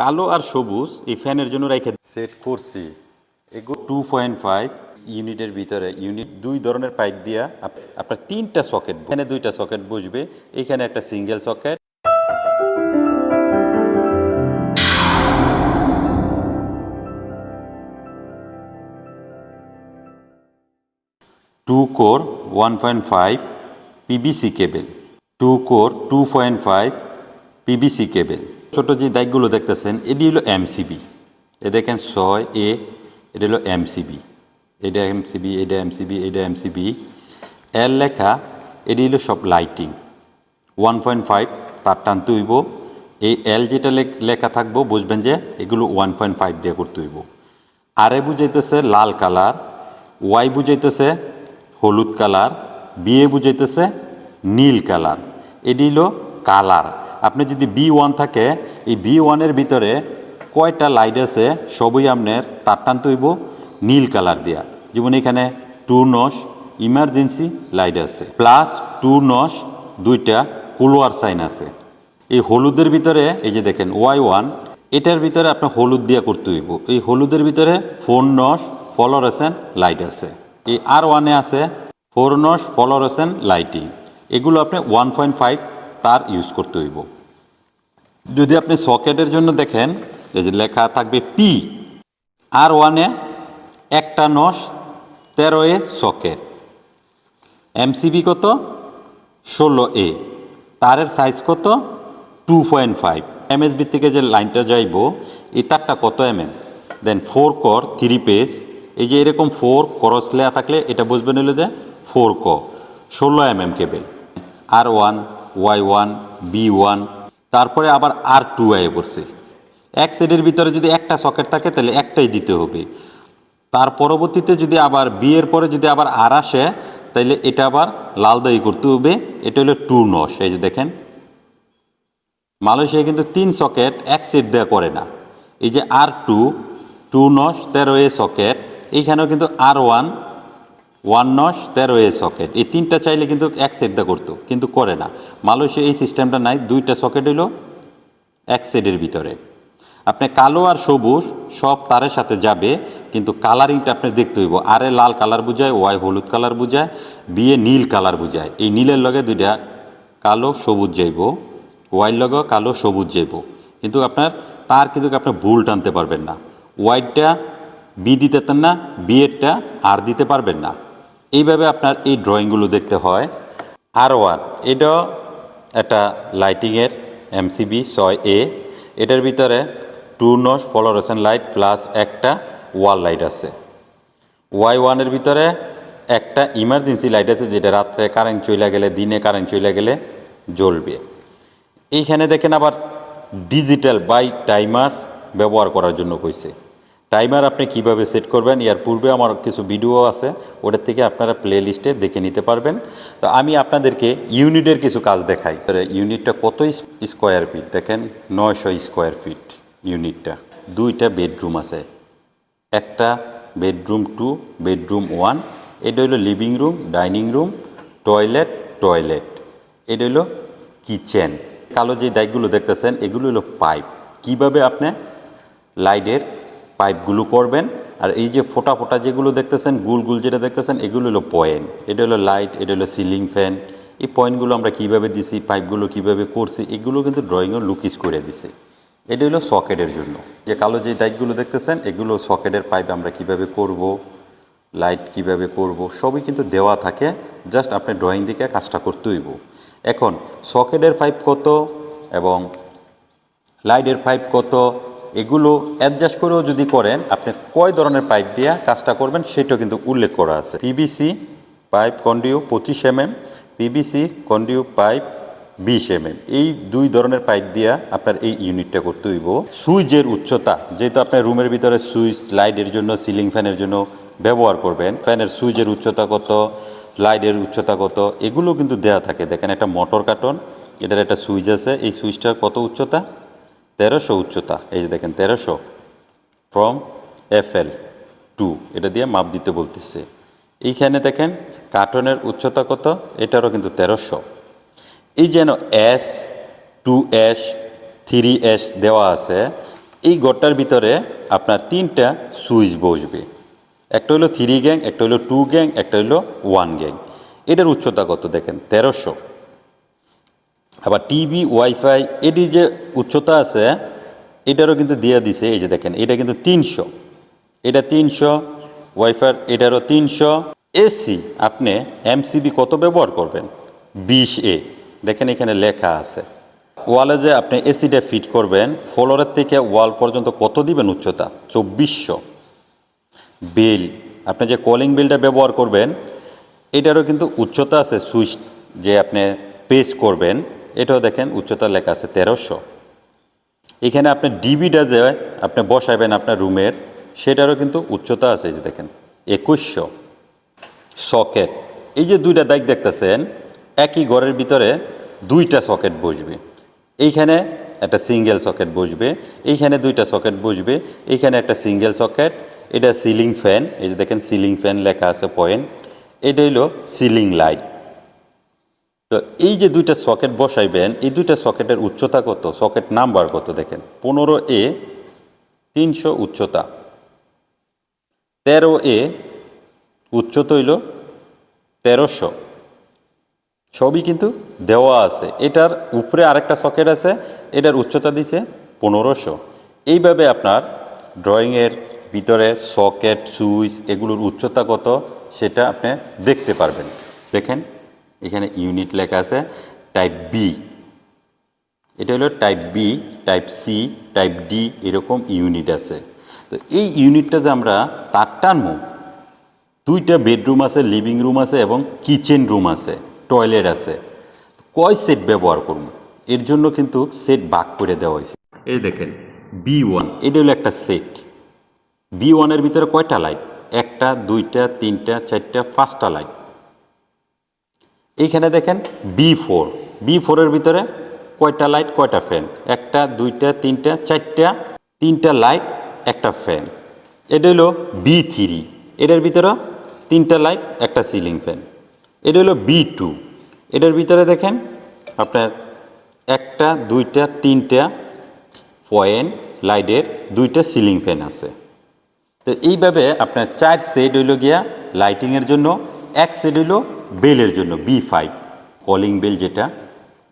কালো আর সবুজ এই ফ্যানের জন্য রেখে সেট করছি। এগো টু পয়েন্ট ফাইভ ইউনিটের ভিতরে, ইউনিট দুই ধরনের পাইপ দিয়া আপ- আপনার তিনটা সকেট এখানে দুইটা সকেট বসবে, এখানে একটা single socket. Two core one point five PVC cable two core two point five PVC cable ছোটো যে দাগগুলো দেখতেছেন, এটি হলো এমসিবি। এ দেখেন ছয় এ, এটা হলো এমসিবি। এটা এমসিবি এটা এমসিবি এটা এমসিবি। এর লেখা, এটি হলো সব লাইটিং। ওয়ান পয়েন্ট ফাইভ, তার টানতে হইব। এই এল যেটা লেখ- থাকব, বুঝবেন যে এগুলো ওয়ান পয়েন্ট ফাইভ দিয়ে করতে হইব। আর এ বুঝাইতেছে লাল কালার, ওয়াই বুঝাইতেছে হলুদ কালার বিএ বুঝাইতেছে নীল কালার। এটি হলো কালার। আপনি যদি বি ওয়ান থাকে, এই বি ওয়ানের ভিতরে কয়টা লাইট আছে, সবই আপনার তার টানতে হইব নীল কালার দিয়া। যেমন এখানে টু নস ইমার্জেন্সি লাইট আছে প্লাস টু নস দুইটা কুলোয়ার সাইন আছে। এই হলুদের ভিতরে, এই যে দেখেন ওয়াই ওয়ান এটার ভিতরে আপনার হলুদ দিয়ে করতে হইব। এই হলুদের ভিতরে ফোর নস ফলোরেসেন্ট লাইট আছে। এই আর ওয়ানে আছে ফোর নস ফলোরেসেন্ট লাইটিং এগুলো আপনি ওয়ান পয়েন্ট ফাইভ তার ইউজ করতে হইব। যদি আপনি সকেটের জন্য দেখেন, এই যে লেখা থাকবে পি আর ওয়ানে একটা নস, তেরো এ সকেট। এমসিবি কত? ষোলো এ। তারের সাইজ কত? টু পয়েন্ট ফাইভ এমএসবি থেকে যে লাইনটা যাইব, এই তারটা কত M M then four core three phase এই যে এরকম ফোর করস লেয়া থাকলে এটা বুঝবেন হলো যে ফোর ক ষোলো M M cable R one Y one B one তারপরে আবার আর টু আয়ে পড়ছে। এক সেটের ভিতরে যদি একটা সকেট থাকে, তাহলে একটাই দিতে হবে। তার পরবর্তীতে যদি আবার বিয়ের পরে যদি আবার আর আসে তাইলে এটা আবার লাল দায়ী করতে হবে। এটা হলো টু নস, এই যে দেখেন। মালয়েশিয়া কিন্তু তিন সকেট এক সেট দেওয়া করে না। এই যে আর টু টু নস, তেরো এ সকেট এইখানেও কিন্তু আর ওয়ান ওয়ান নস তেরো এ সকেট এই তিনটা চাইলে কিন্তু এক সেট দেওয়া করতো, কিন্তু করে না। মালয়েশিয়া এই সিস্টেমটা নাই, দুইটা সকেট হইল এক সেটের ভিতরে। আপনি কালো আর সবুজ সব তারের সাথে যাবে, কিন্তু কালারিংটা আপনি দেখতে হইব। আরে লাল কালার বুঝায়, ওয়াই হলুদ কালার বুঝায় বিয়ে নীল কালার বুঝায়। এই নীলের লগে দুইটা কালো, সবুজ যাইব ওয়াইর লগে কালো, সবুজ যাইব। কিন্তু আপনার তার কিন্তু আপনি ভুল টানতে পারবেন না। ওয়াইটটা বি দিতে না বিয়েরটা আর দিতে পারবেন না। এইভাবে আপনার এই ড্রয়িংগুলো দেখতে হয়। আর ওয়ান এটাও একটা লাইটিংয়ের এমসিবি ছয় এ এটার ভিতরে টু নস ফলোরেশন লাইট প্লাস একটা ওয়াল লাইট আছে। ওয়াই ওয়ানের ভিতরে একটা ইমার্জেন্সি লাইট আছে, যেটা রাত্রে কারেন্ট চলে গেলে, দিনে কারেন্ট চলে গেলে জ্বলবে। এইখানে দেখেন আবার ডিজিটাল বাই টাইমার্স ব্যবহার করার জন্য কইছে। টাইমার আপনি কীভাবে সেট করবেন? ইয়ার পূর্বে আমার কিছু ভিডিও আছে, ওটার থেকে আপনারা প্লে লিস্টে দেখে নিতে পারবেন। তো আমি আপনাদেরকে ইউনিটের কিছু কাজ দেখাই। ইউনিটটা কত স্কোয়ার ফিট দেখেন, নয়শো স্কোয়ার ফিট ইউনিটটা দুইটা বেডরুম আছে। একটা বেডরুম টু বেডরুম ওয়ান এটা হলো living room dining room toilet toilet এটা হলো কিচেন কালো যে দাগগুলো দেখতেছেন, এগুলো হলো পাইপ কীভাবে আপনি লাইটের পাইপগুলো করবেন, আর এই যে ফোটা ফোটা যেগুলো দেখতেছেন, গুল গুল যেটা দেখতেছেন, এগুলো হলো পয়েন্ট। এটা হলো লাইট, এটা হলো সিলিং ফ্যান। এই পয়েন্টগুলো আমরা কীভাবে দিছি, পাইপগুলো কীভাবে করছি, এগুলো কিন্তু ড্রয়িংও লুকিস করে দিছে। এটা হলো সকেটের জন্য। যে কালো যে দাইটগুলো দেখতেছেন, এগুলো সকেটের পাইপ আমরা কীভাবে করব, লাইট কীভাবে করব, সবই কিন্তু দেওয়া থাকে। জাস্ট আপনি ড্রয়িং দিকে কাজটা করতে হইব। এখন, সকেটের পাইপ কত এবং লাইটের পাইপ কত এগুলো অ্যাডজাস্ট করেও যদি করেন, আপনি কয় ধরনের পাইপ দিয়ে কাজটা করবেন সেটাও কিন্তু উল্লেখ করা আছে। পিবিসি পাইপ কন্ডিউ পঁচিশ M M PVC conduit pipe বিশ এম এই দুই ধরনের পাইপ দিয়া আপনার এই ইউনিটটা করতে হইব। সুইচের উচ্চতা, যেহেতু আপনার রুমের ভিতরে সুইচ, লাইটের জন্য সিলিং ফ্যানের জন্য ব্যবহার করবেন। ফ্যানের সুইচের উচ্চতা কত, লাইটের উচ্চতা কত, এগুলো কিন্তু দেওয়া থাকে। দেখেন একটা মোটর কার্টন এটার একটা সুইচ আছে। এই সুইচটার কত উচ্চতা? তেরোশো উচ্চতা, এই যে দেখেন তেরোশো ফ্রম এফ এল টু এটা দিয়ে মাপ দিতে বলতেছে। এইখানে দেখেন কার্টনের উচ্চতা কত? এটারও কিন্তু তেরোশো। এই যেন S two S three S দেওয়া আছে, এই ঘরটার ভিতরে আপনার তিনটা সুইচ বসবে। একটা হলো থ্রি গ্যাং একটা হলো টু গ্যাং একটা হলো ওয়ান গ্যাং এটার উচ্চতা কত দেখেন? তেরোশো। আবার টিভি, ওয়াইফাই, এটির যে উচ্চতা আছে, এটারও কিন্তু দিয়ে দিছে, এই যে দেখেন, এটা কিন্তু তিনশো। এটা তিনশো, ওয়াইফাই, এটারও তিনশো। এসি, আপনি এমসিবি কত ব্যবহার করবেন? বিশ এ। দেখেন এখানে লেখা আছে। ওয়ালে যে আপনি এসিটা ফিট করবেন, ফ্লোরের থেকে ওয়াল পর্যন্ত কত দিবেন উচ্চতা? চব্বিশশো। বিল, আপনি যে কলিং বিলটা ব্যবহার করবেন, এটারও কিন্তু উচ্চতা আছে সুইচ যে আপনি পেস করবেন। এটাও দেখেন উচ্চতা লেখা আছে তেরোশো। এখানে আপনি ডিবিটা যে আপনি বসাবেন আপনার রুমের সেটারও কিন্তু উচ্চতা আছে যে দেখেন, একুশশো। সকেট। এই যে দুইটা দাগ দেখতেছেন, একই ঘরের ভিতরে দুইটা সকেট বসবে। এইখানে একটা সিঙ্গেল সকেট বসবে, এইখানে দুইটা সকেট বসবে, এইখানে একটা সিঙ্গেল সকেট, এটা সিলিং ফ্যান এই যে দেখেন সিলিং ফ্যান লেখা আছে পয়েন্ট এটা হইল সিলিং লাইট তো এই যে দুইটা সকেট বসাইবেন, এই দুইটা সকেটের উচ্চতা কত? সকেট নাম্বার কত দেখেন? পনেরো এ তিনশো উচ্চতা। তেরো এ উচ্চতা হইল তেরোশো। সবই কিন্তু দেওয়া আছে। এটার উপরে আরেকটা সকেট আছে, এটার উচ্চতা দিছে পনেরোশো। এইভাবে আপনার ড্রয়িংয়ের ভিতরে সকেট, সুইচ এগুলোর উচ্চতা কত সেটা আপনি দেখতে পারবেন। দেখেন এখানে ইউনিট লেখা আছে টাইপ বি এটা হলো type B type C type D এরকম ইউনিট আছে। তো এই ইউনিটটা যে আমরা, তার টানবো। দুইটা বেডরুম আছে লিভিং রুম আছে এবং কিচেন রুম আছে টয়লেট আছে। কয় সেট ব্যবহার করব? এর জন্য কিন্তু সেট ভাগ করে দেওয়া হয়েছে। এই দেখেন বি ওয়ান এটা হলো একটা সেট বি ওয়ানের ভিতরে কয়টা লাইট একটা, দুইটা, তিনটা, চারটা, পাঁচটা লাইট এইখানে দেখেন বি ফোর বি ফোরের ভিতরে কয়টা লাইট কয়টা ফ্যান একটা, দুইটা, তিনটা, চারটা, তিনটা লাইট একটা ফ্যান এটা হলো বি থ্রি এটার ভিতরে তিনটা লাইট একটা সিলিং ফ্যান এটা হলো বি টু এটার ভিতরে দেখেন আপনার একটা, দুইটা, তিনটা পয়েন্ট লাইটের দুইটা সিলিং ফ্যান আছে। তো এইভাবে আপনার চার সেট হইল গিয়া লাইটিংয়ের জন্য এক সেট হইল বেলের জন্য বি ফাইভ কলিং বেল যেটা,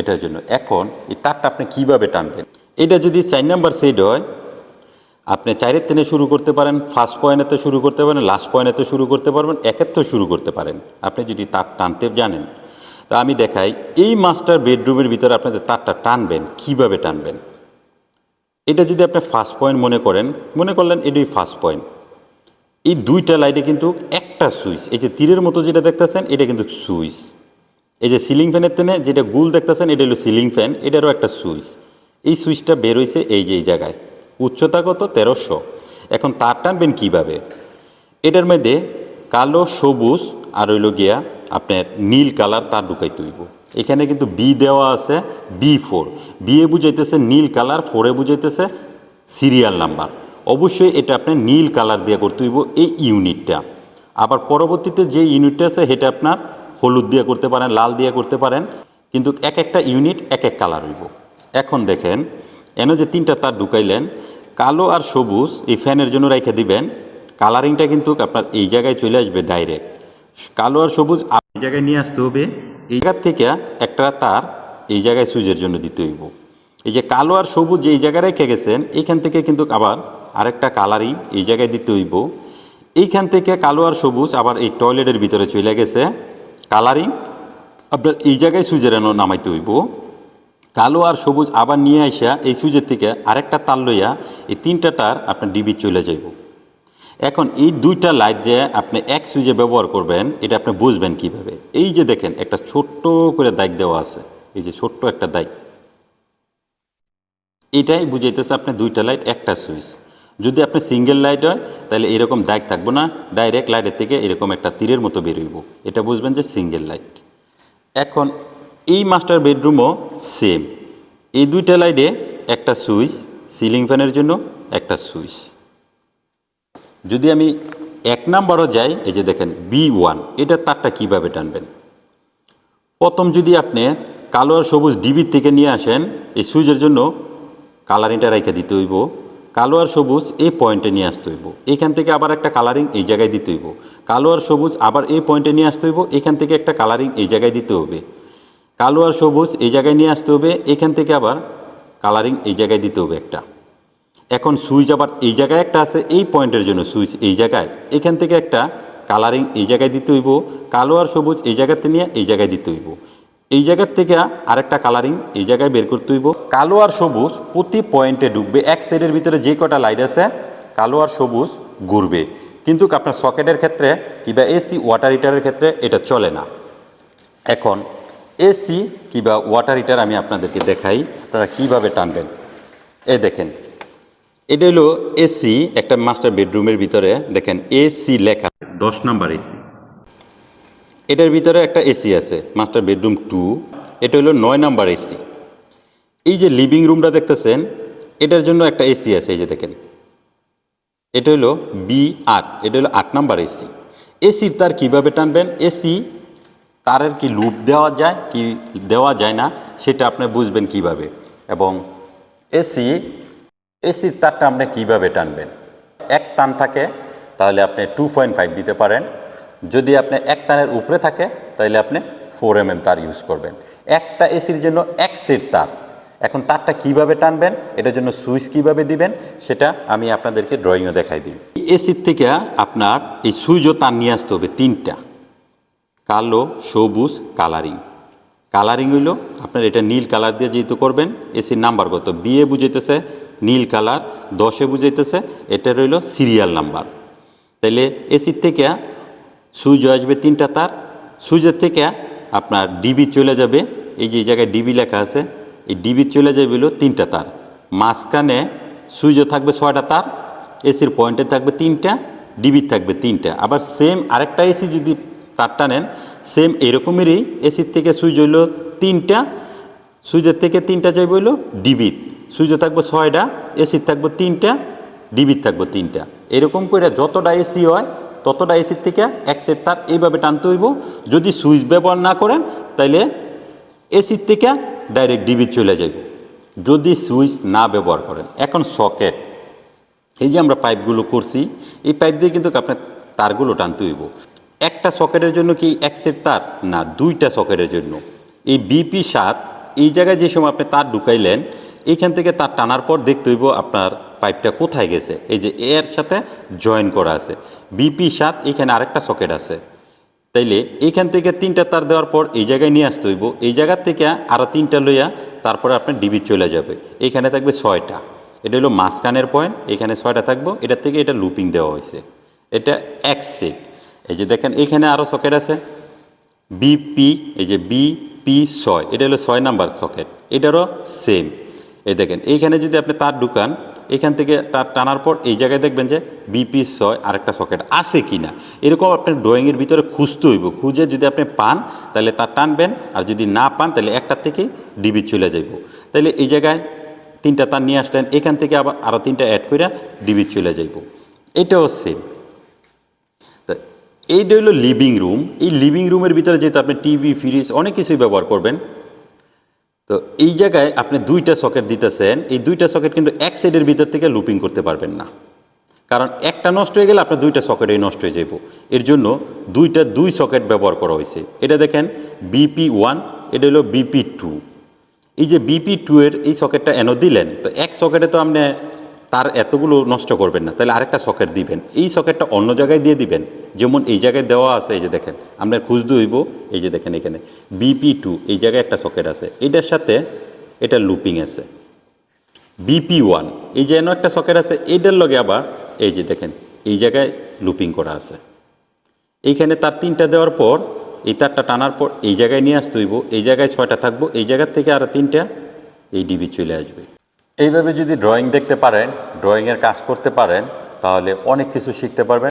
এটার জন্য। এখন এই তারটা আপনি কীভাবে টানবেন? এটা যদি চার নাম্বার সেট হয়, আপনি চারের তেনে শুরু করতে পারেন ফার্স্ট পয়েন্টেতে শুরু করতে পারেন লাস্ট পয়েন্টেতে শুরু করতে পারবেন, একের তো শুরু করতে পারেন। আপনি যদি তার টানতে জানেন, তা আমি দেখাই, এই মাস্টার বেডরুমের ভিতরে আপনাদের তারটা টানবেন, কীভাবে টানবেন? এটা যদি আপনি ফার্স্ট পয়েন্ট মনে করেন, মনে করলেন এটাই ফার্স্ট পয়েন্ট এই দুইটা লাইটে কিন্তু একটা সুইচ। এই যে তীরের মতো যেটা দেখতেছেন, এটা কিন্তু সুইচ। এই যে সিলিং ফ্যানের তেনে যেটা গুল দেখতেছেন, এটা হলো সিলিং ফ্যান, এটারও একটা সুইচ। এই সুইচটা বের হয়েছে এই যে এই জায়গায়। উচ্চতা কত? তেরোশো। এখন তার টানবেন কীভাবে? এটার মধ্যে কালো, সবুজ আর হইল গিয়া আপনার নীল কালার তার ঢুকাইতে হইব। এখানে কিন্তু বি দেওয়া আছে বি ফোর বি এ বুঝাইতেছে নীল কালার ফোরে বুঝাইতেছে সিরিয়াল নাম্বার অবশ্যই এটা আপনি নীল কালার দিয়ে করতে হইব এই ইউনিটটা। আবার পরবর্তীতে যে ইউনিটটা আছে সেটা আপনার হলুদ দিয়ে করতে পারেন লাল দিয়ে করতে পারেন কিন্তু এক একটা ইউনিট এক এক কালার হইব। এখন দেখেন এনে যে তিনটা তার ঢুকাইলেন কালো আর সবুজ এই ফ্যানের জন্য রেখে দিবেন। কালারিংটা কিন্তু আপনার এই জায়গায় চলে আসবে ডাইরেক্ট। কালো আর সবুজ এই জায়গায় নিয়ে আসতে হবে। এই জায়গার থেকে একটা তার এই জায়গায় সুইচের জন্য দিতে হইব। এই যে কালো আর সবুজ যে এই জায়গায় রেখে গেছেন এইখান থেকে কিন্তু আবার আরেকটা কালারিং এই জায়গায় দিতে হইব। এইখান থেকে কালো আর সবুজ আবার এই টয়লেটের ভিতরে চলে গেছে। কালারিং আপনার এই জায়গায় সুইচের এনে নামাইতে হইব। কালো আর সবুজ আবার নিয়ে আসা এই সুইচের থেকে আরেকটা তার লইয়া এই তিনটা তার আপনার ডিবি চলে যাইব। এখন এই দুইটা লাইট যে আপনি এক সুইচে ব্যবহার করবেন, এটা আপনি বুঝবেন কীভাবে? এই যে দেখেন, একটা ছোট্ট করে দাগ দেওয়া আছে। এই যে ছোট্ট একটা দাগ। এটাই বুঝাইতেছে আপনি দুইটা লাইট, একটা সুইচ। যদি আপনি সিঙ্গেল লাইট হয়, তাহলে এরকম দাগ থাকব না ডাইরেক্ট লাইটের থেকে এরকম একটা তীরের মতো বেরোইব এটা বুঝবেন যে সিঙ্গেল লাইট এখন এই মাস্টার বেডরুমও সেম এই দুইটা লাইটে একটা সুইচ সিলিং ফ্যানের জন্য একটা সুইচ। যদি আমি এক নাম্বারও যাই, এই যে দেখেন বি ওয়ান এটা তারটা কীভাবে টানবেন? প্রথম যদি আপনি কালো আর সবুজ ডিবির থেকে নিয়ে আসেন, এই সুইচের জন্য কালারিংটা রেখে দিতে হইব। কালো আর সবুজ এই পয়েন্টে নিয়ে আসতে হইব। এখান থেকে আবার একটা কালারিং এই জায়গায় দিতে হইব। কালো আর সবুজ আবার এই পয়েন্টে নিয়ে আসতে হইব। এখান থেকে একটা কালারিং এই জায়গায় দিতে হবে। কালো আর সবুজ এই জায়গায় নিয়ে আসতে হবে। এখান থেকে আবার কালারিং এই জায়গায় দিতে হবে একটা। এখন সুইচ আবার এই জায়গায় একটা আছে। এই পয়েন্টের জন্য সুইচ এই জায়গায়। এখান থেকে একটা কালারিং এই জায়গায় দিতে হইব। কালো আর সবুজ এই জায়গাতে নিয়ে এই জায়গায় দিতে হইব। এই জায়গার থেকে আরেকটা কালারিং এই জায়গায় বের করতে হইব। কালো আর সবুজ প্রতি পয়েন্টে ঢুকবে। এক সাইডের ভিতরে যে কটা লাইট আছে, কালো আর সবুজ ঘুরবে। কিন্তু আপনার সকেটের ক্ষেত্রে কিংবা এসি ওয়াটার হিটারের ক্ষেত্রে এটা চলে না। এখন এসি কিংবা ওয়াটার হিটার আমি আপনাদেরকে দেখাই, আপনারা কীভাবে টানবেন। এ দেখেন, এটা হলো এসি একটা মাস্টার বেডরুমের ভিতরে। দেখেন এসি লেখা। দশ নাম্বার এসি এটার ভিতরে একটা এসি আছে মাস্টার বেডরুম টু এটা হলো নয় নাম্বার এসি এই যে লিভিং রুমটা দেখতেছেন, এটার জন্য একটা এসি আছে, এই যে দেখেন। এটা হলো বি আট, এটা হলো আট নাম্বার এসি এসির তার কীভাবে টানবেন? এসি তারের কি লুপ দেওয়া যায়, কি দেওয়া যায় না, সেটা আপনি বুঝবেন কীভাবে। এবং এসি এসির তারটা আপনি কীভাবে টানবেন? এক টান থাকে, তাহলে আপনি টু পয়েন্ট ফাইভ দিতে পারেন। যদি আপনি এক তারের উপরে থাকে তাহলে আপনি ফোর এম তার ইউজ করবেন। একটা এসির জন্য এক সেট তার। এখন তারটা কীভাবে টানবেন, এটার জন্য সুইচ কীভাবে দিবেন, সেটা আমি আপনাদেরকে ড্রয়িংয়ে দেখাই দিই। এসির থেকে আপনার এই সুইচও তার নিয়ে আসতে হবে তিনটা। কালো, সবুজ কালারিং কালারিং হইল, আপনার এটা নীল কালার দিয়ে যেহেতু করবেন এসির নাম্বার কত বিয়ে বুঝাইতেছে নীল কালার দশে বুঝাইতেছে এটা রইল সিরিয়াল নাম্বার তাইলে এসির থেকে সুইচ আসবে তিনটা তার। সুইচের থেকে আপনার ডিবি চলে যাবে। এই যে জায়গায় ডিবি লেখা আছে, এই ডিবি চলে যাবে হলো তিনটা তার। মাঝখানে সুইচও থাকবে ছয়টা তার এসির পয়েন্টে থাকবে তিনটা ডিবির থাকবে তিনটা। আবার সেম আরেকটা এসি যদি তারটা নেন সেম এরকমেরই এসির থেকে সুইচ হইল তিনটা সুইচের থেকে তিনটা যাইব হইল ডিবিত সুইচে থাকবে ছয়টা এসির থাকবে তিনটা ডিবির থাকবে তিনটা। এরকম করে যতটা এসি হয় ততটা এসির থেকে এক সেট তার এইভাবে টানতে হইব। যদি সুইচ ব্যবহার না করেন, তাইলে এসির থেকে ডাইরেক্ট ডিবির চলে যাইব। যদি সুইচ না ব্যবহার করেন, এখন সকেট এই যে আমরা পাইপগুলো করছি, এই পাইপ দিয়ে কিন্তু আপনার তারগুলো টানতে হইব। একটা সকেটের জন্য কি এক সেট তার? না, দুইটা সকেটের জন্য। এই বিপি সাত এই জায়গায় যে সময় আপনি তার ঢুকাইলেন এইখান থেকে তার টানার পর দেখতে হইব আপনার পাইপটা কোথায় গেছে। এই যে এর সাথে জয়েন করা আছে। বিপি সাত, এখানে আরেকটা সকেট আছে। তাইলে এইখান থেকে তিনটা তার দেওয়ার পর এই জায়গায় নিয়ে আসতে হইব। এই জায়গার থেকে আরও তিনটা লইয়া তারপরে আপনার ডিবি চলে যাবে। এইখানে থাকবে ছয়টা। এটা হলো মাঝখানের পয়েন্ট, এখানে ছয়টা থাকব। এটার থেকে এটা লুপিং দেওয়া হয়েছে এটা এক সেট। এই যে দেখেন, এখানে আরও সকেট আছে। বিপি, এই যে বিপি ছয়, এটা হলো ছয় নাম্বার সকেট। এটারও সেম। এই দেখেন, এইখানে যদি আপনি তার ঢুকান, এখান থেকে তার টানার পর এই জায়গায় দেখবেন যে বিপি ছয় আরেকটা সকেট আছে কি না এরকম আপনার ড্রয়িংয়ের ভিতরে খুঁজতে হইব। খুঁজে যদি আপনি পান, তাহলে তার টানবেন, আর যদি না পান, তাহলে একটার থেকেই ডিবি চলে যাইব। তাহলে এই জায়গায় তিনটা তার নিয়ে আসলেন, এখান থেকে আবার আরও তিনটা অ্যাড করে ডিবি চলে যাইব। এটাও সেম এইটা হলো লিভিং রুম এই লিভিং রুমের ভিতরে যেহেতু আপনি টিভি ফ্রিজ অনেক কিছুই ব্যবহার করবেন তো এই জায়গায় আপনি দুইটা সকেট দিতেছেন, এই দুইটা সকেট কিন্তু এক সাইডের ভিতর থেকে লুপিং করতে পারবেন না। কারণ একটা নষ্ট হয়ে গেলে আপনার দুইটা সকেটেই নষ্ট হয়ে যাব এর জন্য দুইটা দুই সকেট ব্যবহার করা হয়েছে। এটা দেখেন বিপি ওয়ান এটা হলো বিপি টু এই যে বিপি টু এর এই সকেটটা এনো দিলেন, তো এক সকেটে তো আপনি তার এতগুলো নষ্ট করবেন না। তাহলে আরেকটা সকেট দিবেন। এই সকেটটা অন্য জায়গায় দিয়ে দিবেন। যেমন এই জায়গায় দেওয়া আছে, এই যে দেখেন আপনার খুঁজতে হইব এই যে দেখেন এখানে। বিপি টু এই জায়গায় একটা সকেট আছে। এটার সাথে এটা লুপিং আছে। বিপি ওয়ান এই যে এনো একটা সকেট আছে এইটার লগে আবার এই যে দেখেন, এই জায়গায় লুপিং করা আছে। এইখানে তার তিনটা দেওয়ার পর, এই তারটা টানার পর এই জায়গায় নিয়ে আসতে হইব, এই জায়গায় ছয়টা থাকব, এই জায়গার থেকে আরও তিনটা এই ডিবি চলে আসবে। এইভাবে যদি ড্রয়িং দেখতে পারেন ড্রয়িংয়ের কাজ করতে পারেন তাহলে অনেক কিছু শিখতে পারবেন।